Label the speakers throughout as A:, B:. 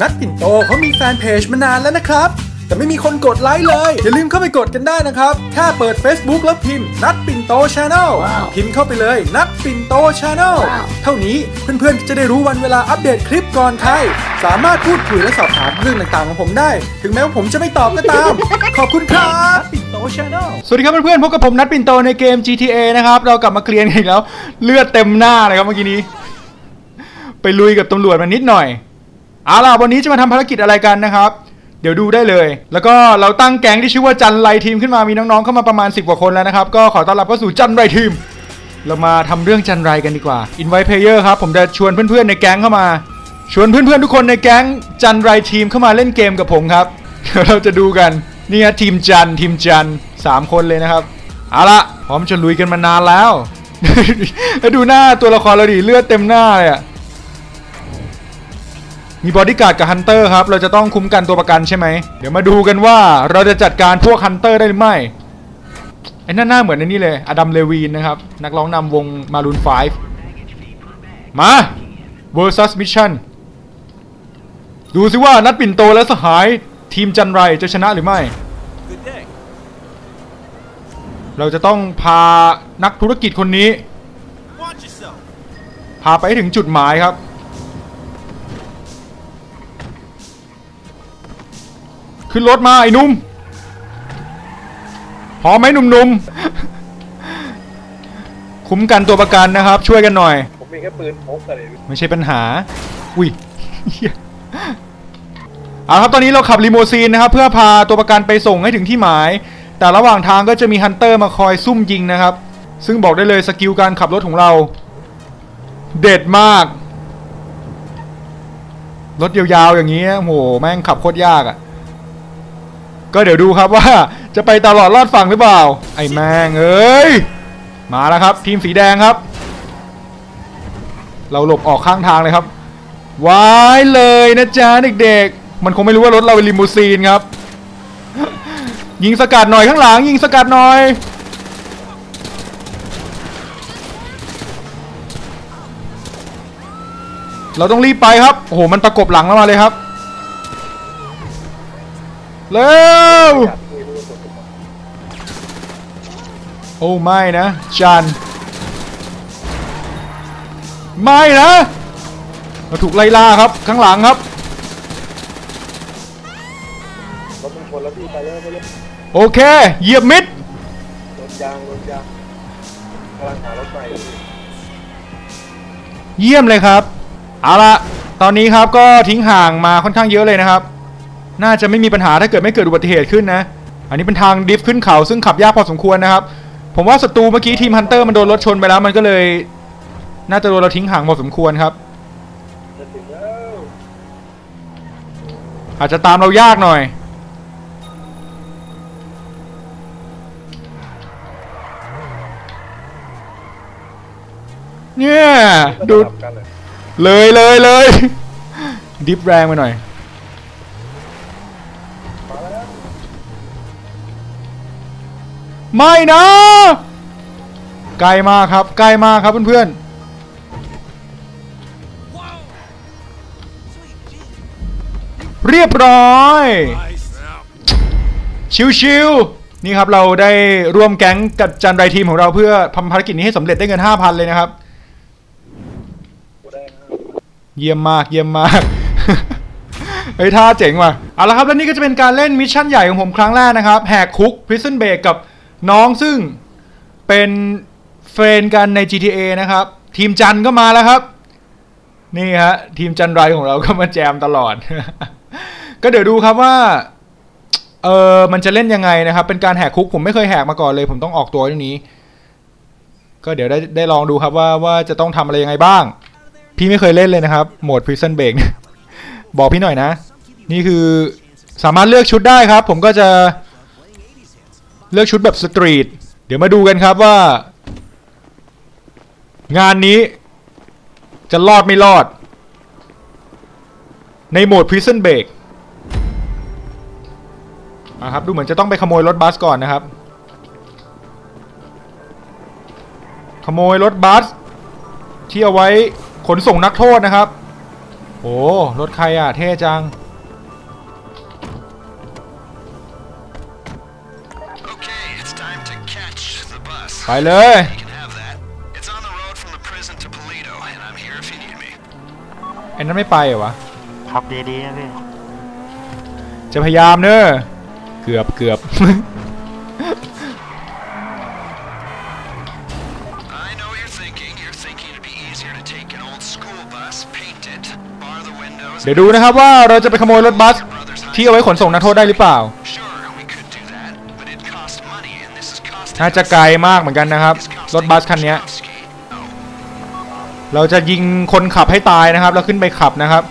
A: นัดปิ่นโตเขามีแฟนเพจมานานแล้วนะครับ แต่ไม่มีคนกดไลค์เลย อย่าลืมเข้าไปกดกันได้นะครับ แค่เปิด Facebook แล้วพิมพ์ นัดปิ่นโตชาแนล
B: ว้าว
A: พิมพ์เข้าไปเลย นัดปิ่นโตชาแนล
B: ว้าว
A: เท่านี้เพื่อนๆ จะได้รู้วันเวลาอัปเดตคลิปก่อนใคร สามารถพูดคุยและสอบถามเรื่องต่างๆของผมได้ ถึงแม้ว่าผมจะไม่ตอบก็ตาม ขอบคุณครับ ปิ่นโตชาแนล
C: สวัสดีครับเพื่อนๆพบกับผมนัดปิ่นโตในเกม GTA นะครับ เรากลับมาเคลียร์กันอีกแล้ว เลือดเต็มหน้าเลยครับเมื่อกี้นี้ ไปลุยกับตำรวจมานิดหน่อย เอาล่ะวันนี้จะมาทำภารกิจอะไรกันนะครับ เดี๋ยวดูได้เลย แล้วก็เราตั้งแก๊งที่ชื่อว่าจันไรทีมขึ้นมามีน้องๆเข้ามาประมาณ 10 กว่าคนแล้วนะครับ ก็ขอต้อนรับเข้าสู่จันไรทีม เรามาทำเรื่องจันไรกันดีกว่า Invite Player ครับผมจะชวนเพื่อนๆในแก๊งเข้ามา ชวนเพื่อนๆทุกคนในแก๊งจันไรทีมเข้ามาเล่นเกมกับผมครับเดี๋ยวเราจะดูกันนี่ฮะทีมจันทีมจันสามคนเลยนะครับเอาละพร้อมจะลุยกันมานานแล้วแล้ว ดูหน้าตัวละครเราดิเลือดเต็มหน้าเลยอะ มีบอดี้การ์ดกับฮันเตอร์ครับ เราจะต้องคุ้มกันตัวประกันใช่ไหม เดี๋ยวมาดูกันว่าเราจะจัดการพวกฮันเตอร์ได้หรือไม่ ไอ้นั่นหน้าเหมือนไอ้นี่เลย อดัม เลวีนนะครับ นักร้องนำวงมารูน5มา versus mission ดูสิว่านัดปิ่นโตและสหายทีมจันไรจะชนะหรือไม่ เราจะต้องพานักธุรกิจคนนี้ พาไปถึงจุดหมายครับ ขึ้นรถมาไอ้หนุ่มพร้อมไหมหนุ่มๆ คุ้มกันตัวประกันนะครับ ช่วยกันหน่อย
D: ผมมีแค่ปืนพกอะไร
C: ไม่ใช่ปัญหา อุ้ยเหี้ยเอาครับตอนนี้เราขับลิโมซีนนะครับ เพื่อพาตัวประกันไปส่งให้ถึงที่หมาย แต่ระหว่างทางก็จะมีฮันเตอร์มาคอยซุ่มยิงนะครับ ซึ่งบอกได้เลยสกิลการขับรถของเรา เด็ดมาก รถยาวๆอย่างนี้โอ้โหแม่งขับโคตรยากอะ่ะ ก็เดี๋ยวดูครับว่าจะไปตลอดรอดฝั่งหรือเปล่า ไอ้แมงเอ้ย มาแล้วครับ ทีมสีแดงครับ เราหลบออกข้างทางเลยครับวายเลยนะจ๊ะเด็กๆ มันคงไม่รู้ว่ารถเราเป็นลิมูซีนครับ ยิงสกัดหน่อยข้างหลัง ยิงสกัดหน่อยเราต้องรีบไปครับ โอ้โห มันประกบหลังเรามาเลยครับ เร็ว โอ้ไม่นะจันไม่นะเราถูกไล่ล่าครับข้างหลังครับ
D: รถมันชนแล้วพี่ไปเลยไปเลย
C: โอเคเหยียบมิด
D: รถยางรถยางกำลังหารถใหม่อยู่พี่
C: เยี่ยมเลยครับเอาละตอนนี้ครับก็ทิ้งห่างมาค่อนข้างเยอะเลยนะครับ น่าจะไม่มีปัญหาถ้าเกิดไม่เกิดอุบัติเหตุขึ้นนะ อันนี้เป็นทางดิฟขึ้นเขาซึ่งขับยากพอสมควรนะครับ ผมว่าศัตรูเมื่อกี้ทีมฮันเตอร์มันโดนรถชนไปแล้วมันก็เลย น่าจะโดนเราทิ้งห่างพอสมควรครับ อาจจะตามเรายากหน่อย เนี่ยดู
D: เลย
C: เลยเลยดิฟแรงไปหน่อย ไม่นะใกล้มากครับใกล้มากครับเพื่อนๆ เรียบร้อย ชิวๆ นี่ครับเราได้ร่วมแก๊งกับจันไรทีมของเราเพื่อทำภารกิจนี้ให้สำเร็จได้เงิน 5,000 เลยนะครับ เยี่ยมมากเยี่ยมมากเฮ้ยท่าเจ๋งว่ะ เอาละครับ แล้วนี่ก็จะเป็นการเล่นมิชชั่นใหญ่ของผมครั้งแรกนะครับ แหกคุก Prison Break กับ น้องซึ่งเป็นเฟรนกันใน GTA นะครับ ทีมจันก็มาแล้วครับ นี่ฮะทีมจันไรของเราก็มาแจมตลอด ก็เดี๋ยวดูครับว่าเออมันจะเล่นยังไงนะครับ เป็นการแหกคุกผมไม่เคยแหกมาก่อนเลย ผมต้องออกตัวเรื่องนี้ ก็เดี๋ยวได้ได้ลองดูครับว่าว่าจะต้องทำอะไรยังไงบ้าง พี่ไม่เคยเล่นเลยนะครับ โหมด Prison Break เนี่ยบอกพี่หน่อยนะ นี่คือสามารถเลือกชุดได้ครับ ผมก็จะ เลือกชุดแบบสตรีท เดี๋ยวมาดูกันครับว่า งานนี้ จะรอดไม่รอด ในโหมด Prison Break อะครับ ดูเหมือนจะต้องไปขโมยรถบัสก่อนนะครับ ขโมยรถบัส ที่เอาไว้ขนส่งนักโทษนะครับ โอ้รถใครอะ เท่จัง
B: here if you need me.
C: ไอ้นั้นไม่ไปเหรอวะ
E: ขับดีๆนะพี่
C: จะพยายามเนอะเกือบเกือบ
B: I know what you're thinking. You're thinking it'd be easier to take an old school bus, paint it, bar the windows.
C: เดี๋ยวดูนะครับว่าเราจะไปขโมยรถบัสที่เอาไว้ขนส่งนักโทษได้หรือเปล่า น่าจะ
B: us.
C: ไกลมากเหมือนกันนะครับ
B: It's
C: รถ
B: costing
C: บัสคันเนี้ย
B: Chomsky. Oh,
C: เราจะยิงคนขับให้ตายนะครับ แล้วขึ้นไปขับนะครับ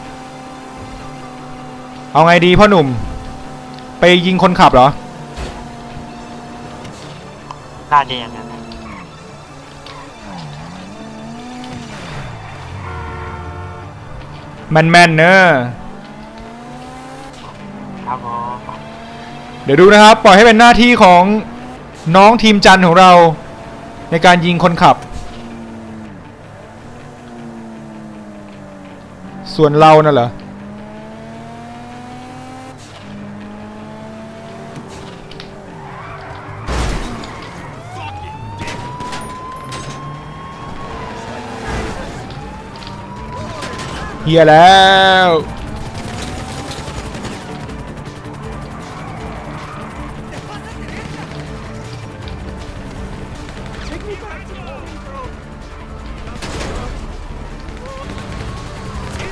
C: เอาไงดีพ่อหนุ่ม ไปยิงคนขับเหรอ
E: น่าจะอย่างนั้นนะ
C: แมนๆเนอะ
E: ครับผม
C: เดี๋ยวดูนะครับ ปล่อยให้เป็นหน้าที่ของ น้องทีมจันของเราในการยิงคนขับ ส่วนเราน่ะเหรอ เฮียแล้ว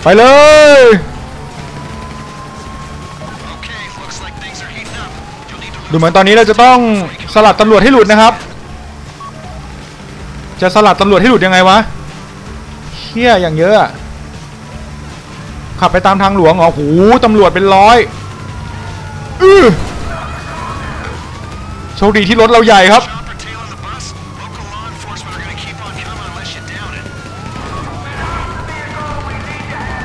C: ไปเลย
B: okay, looks like things are heating up. You'll need to
C: ดูเหมือนตอนนี้เราจะต้องสลัดตำรวจให้หลุดนะครับ จะสลัดตำรวจให้หลุดยังไงวะเชี่ยอย่างเยอะอะขับไปตามทางหลวงเหรอโหตำรวจเป็นร้อยอื้อโชคดีที่รถเราใหญ่ครับ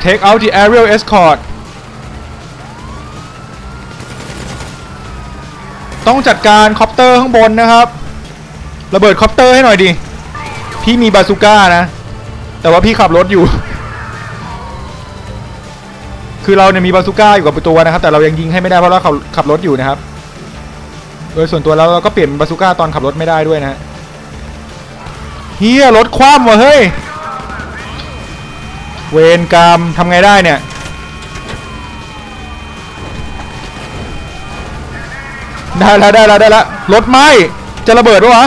C: take out the aerial escort ต้องจัดการคอปเตอร์ข้างบนนะครับ ระเบิดคอปเตอร์ให้หน่อยดิ พี่มีบาซูก้านะ แต่ว่าพี่ขับรถอยู่ คือเราเนี่ยมีบาซูก้าอยู่กับตัวนะครับ แต่เรายังยิงให้ไม่ได้เพราะเราขับขับรถอยู่นะครับ โดยส่วนตัวแล้วเราก็เปลี่ยนบาซูก้าตอนขับรถไม่ได้ด้วยนะเฮียรถคว่ำว่ะเฮ้ย เวรกรรมทำไงได้เนี่ย ได้แล้วได้แล้วได้แล้วรถไหม้จะระเบิดปะวะ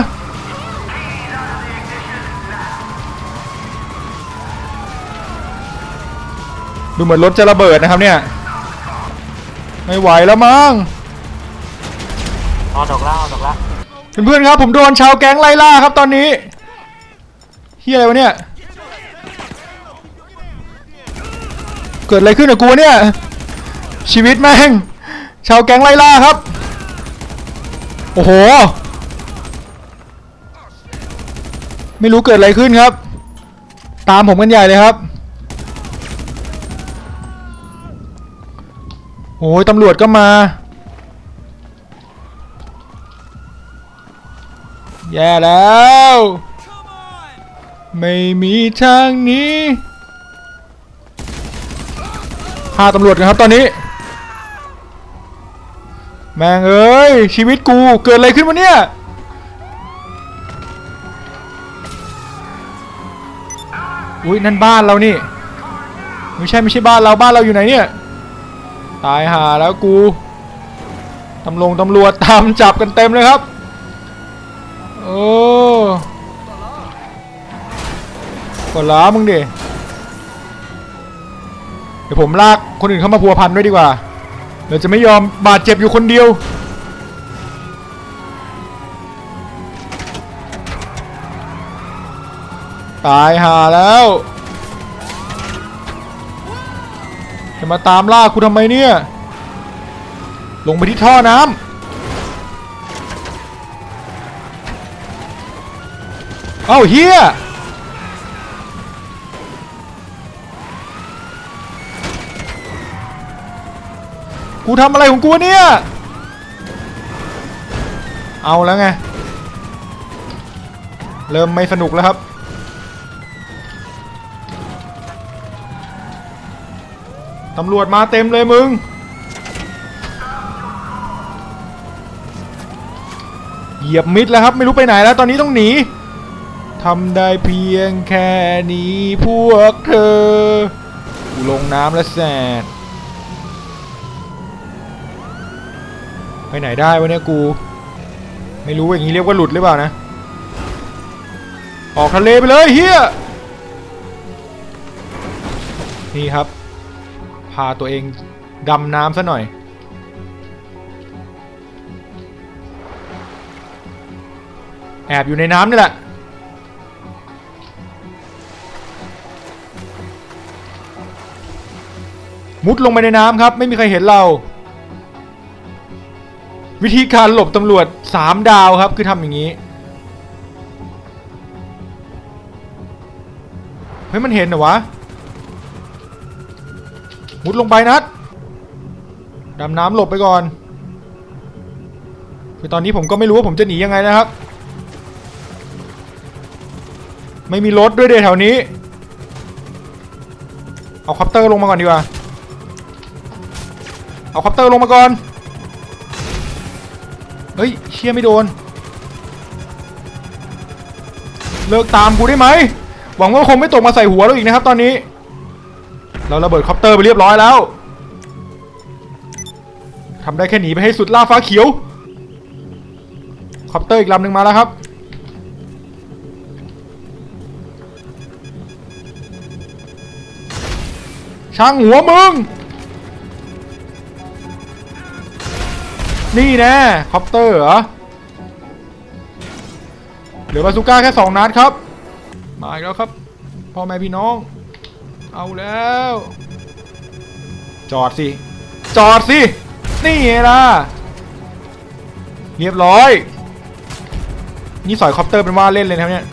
C: ดูเหมือนรถจะระเบิดนะครับเนี่ย ไม่ไหวแล้วมั้ง
E: เอาดอกละเอาดอกละ
C: เพื่อนๆครับผมโดนชาวแก๊งไล่ล่าครับตอนนี้เฮียอะไรวะเนี่ย เกิดอะไรขึ้นกับกูเนี่ย ชีวิตแม่ง ชาวแก๊งไล่ล่าครับ โอ้โห ไม่รู้เกิดอะไรขึ้นครับ ตามผมกันใหญ่เลยครับ โอ้ยตำรวจก็มา แย่แล้ว ไม่มีทางนี้ ฆ่าตำรวจกันครับตอนนี้ แม่งเอ้ยชีวิตกูเกิดอะไรขึ้นวะเนี่ยอุ้ยนั่นบ้านเรานี่ไม่ใช่ไม่ใช่บ้านเราบ้านเราอยู่ไหนเนี่ยตายหาแล้วกูตำรวจตำรวจตามจับกันเต็มเลยครับโอ้กดล้ามึงดิ ดี๋ยวผมลากคนอื่นเข้ามาพัวพันด้วยดีกว่า เราจะไม่ยอมบาดเจ็บอยู่คนเดียว ตายหาแล้ว จะมาตามล่าคุณทำไมเนี่ย ลงไปที่ท่อน้ำเอ้าเฮีย กูทำอะไรของกูเนี่ย เอาแล้วไง เริ่มไม่สนุกแล้วครับ ตำรวจมาเต็มเลยมึง เหยียบมิดแล้วครับ ไม่รู้ไปไหนแล้ว ตอนนี้ต้องหนีทำได้เพียงแค่นี้พวกเธอกูลงน้ำแล้วแสด ไปไหนได้วะเนี่ยกู ไม่รู้อย่างนี้เรียกว่าหลุดหรือเปล่านะ ออกทะเลไปเลยเฮียนี่ครับ พาตัวเองดำน้ำซะหน่อย แอบอยู่ในน้ำนี่แหละมุดลงไปในน้ำครับ ไม่มีใครเห็นเรา วิธีการหลบตำรวจ 3 ดาวครับ คือทำอย่างนี้ เฮ้ย มันเห็นเหรอวะ มุดลงไปนัด ดำน้ำหลบไปก่อน คือตอนนี้ผมก็ไม่รู้ว่าผมจะหนียังไงนะครับ ไม่มีรถด้วยเดแถวนี้ เอาคอปเตอร์ลงมาก่อนดีกว่า เอาคอปเตอร์ลงมาก่อน เฮ้ยเชี่ยไม่โดน เลิกตามกูได้ไหม หวังว่าคงไม่ตกมาใส่หัวเราอีกนะครับตอนนี้ เราระเบิดคอปเตอร์ไปเรียบร้อยแล้วทำได้แค่หนีไปให้สุดล่าฟ้าเขียว คอปเตอร์อีกลำหนึ่งมาแล้วครับช่างหัวมึง นี่แน่คอปเตอร์เหรอเหลือบาซูก้าแค่สองนัดครับ มาอีกแล้วครับพ่อแม่พี่น้อง เอาแล้ว จอดสิ จอดสิ นี่ไงล่ะ เรียบร้อย นี่สอยคอปเตอร์เป็นว่าเล่นเลยนะครับเนี่ย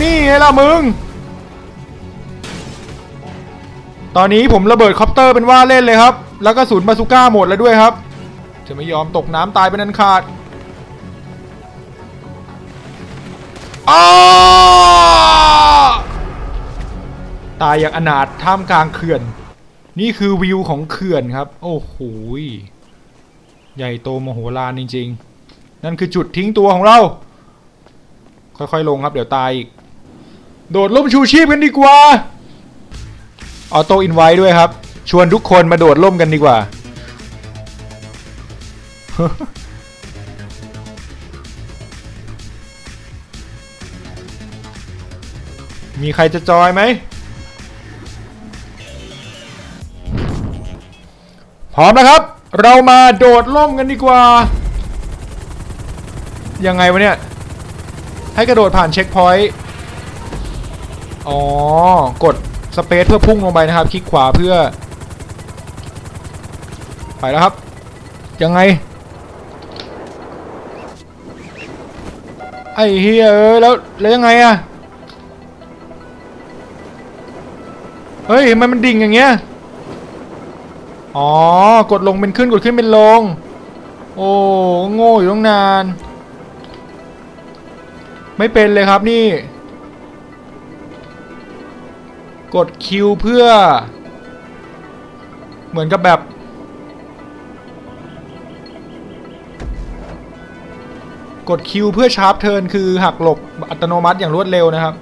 C: นี่ไงล่ะมึง ตอนนี้ผมระเบิดคอปเตอร์เป็นว่าเล่นเลยครับ แล้วก็ศูนย์บาซูก้าหมดแล้วด้วยครับ จะไม่ยอมตกน้ำตายเป็นอันขาดอ้ตายอย่างอนาถท่ามกลางเขื่อน นี่คือวิวของเขื่อนครับ โอ้โหใหญ่โตมโหฬารจริง ๆ นั่นคือจุดทิ้งตัวของเรา ค่อยๆลงครับ เดี๋ยวตายอีก โดดล่มชูชีพกันดีกว่าออโต้อินไว้ด้วยครับ ชวนทุกคนมาโดดร่มกันดีกว่า มีใครจะจอยไหม พร้อมนะครับ เรามาโดดร่มกันดีกว่า ยังไงวะเนี่ย ให้กระโดดผ่านเช็คพอยต์ อ๋อ กดสเปซเพื่อพุ่งลงไปนะครับ คลิกขวาเพื่อ ไปแล้วครับ ยังไง ไอ้เฮียเอ้ยแล้วแล้วยังไงอะเฮ้ยทำไมมันดิ่งอย่างเงี้ยอ๋อกดลงเป็นขึ้นกดขึ้นเป็นลง โอ้โง่อยู่ตั้งนาน ไม่เป็นเลยครับนี่ กดคิวเพื่อ เหมือนกับแบบ กดคิวเพื่อชาร์ปเทิร์นคือหักหลบอัตโนมัติอย่างรวดเร็วนะครับ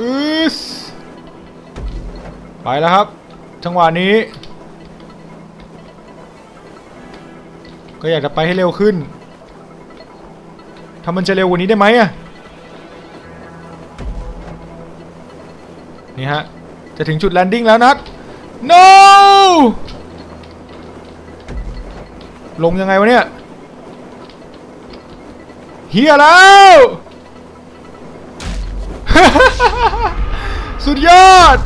C: อืสไปแล้วครับ จังหวะนี้ ก็อยากจะไปให้เร็วขึ้นถ้ามันจะเร็วกว่านี้ได้ไหมอะนี่ฮะ จะถึงจุดแลนดิ้งแล้วนัด no ลงยังไงวะเนี่ยเฮียแล้ว สุดยอด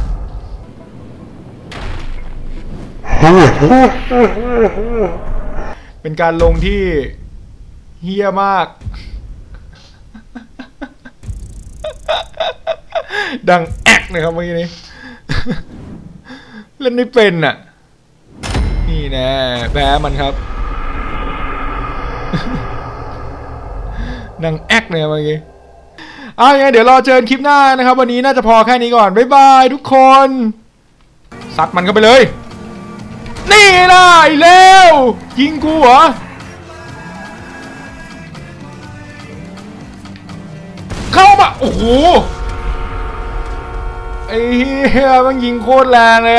C: เป็นการลงที่เฮี้ยมาก ดังแอกเลยครับเมื่อกี้นี้ เล่นไม่เป็นอะ นี่แน่แพ้มันครับ ดังแอกเลยเมื่อกี้อะยังไงเดี๋ยวรอเจอคลิปหน้านะครับ วันนี้น่าจะพอแค่นี้ก่อน บ๊ายบายทุกคน ซัดมันก็ไปเลย นี่ล่ะไอ้เลวยิงกูเหรอเข้ามา โอ้โหไอ้เหี้ยมันยิงโคตรแรงเลย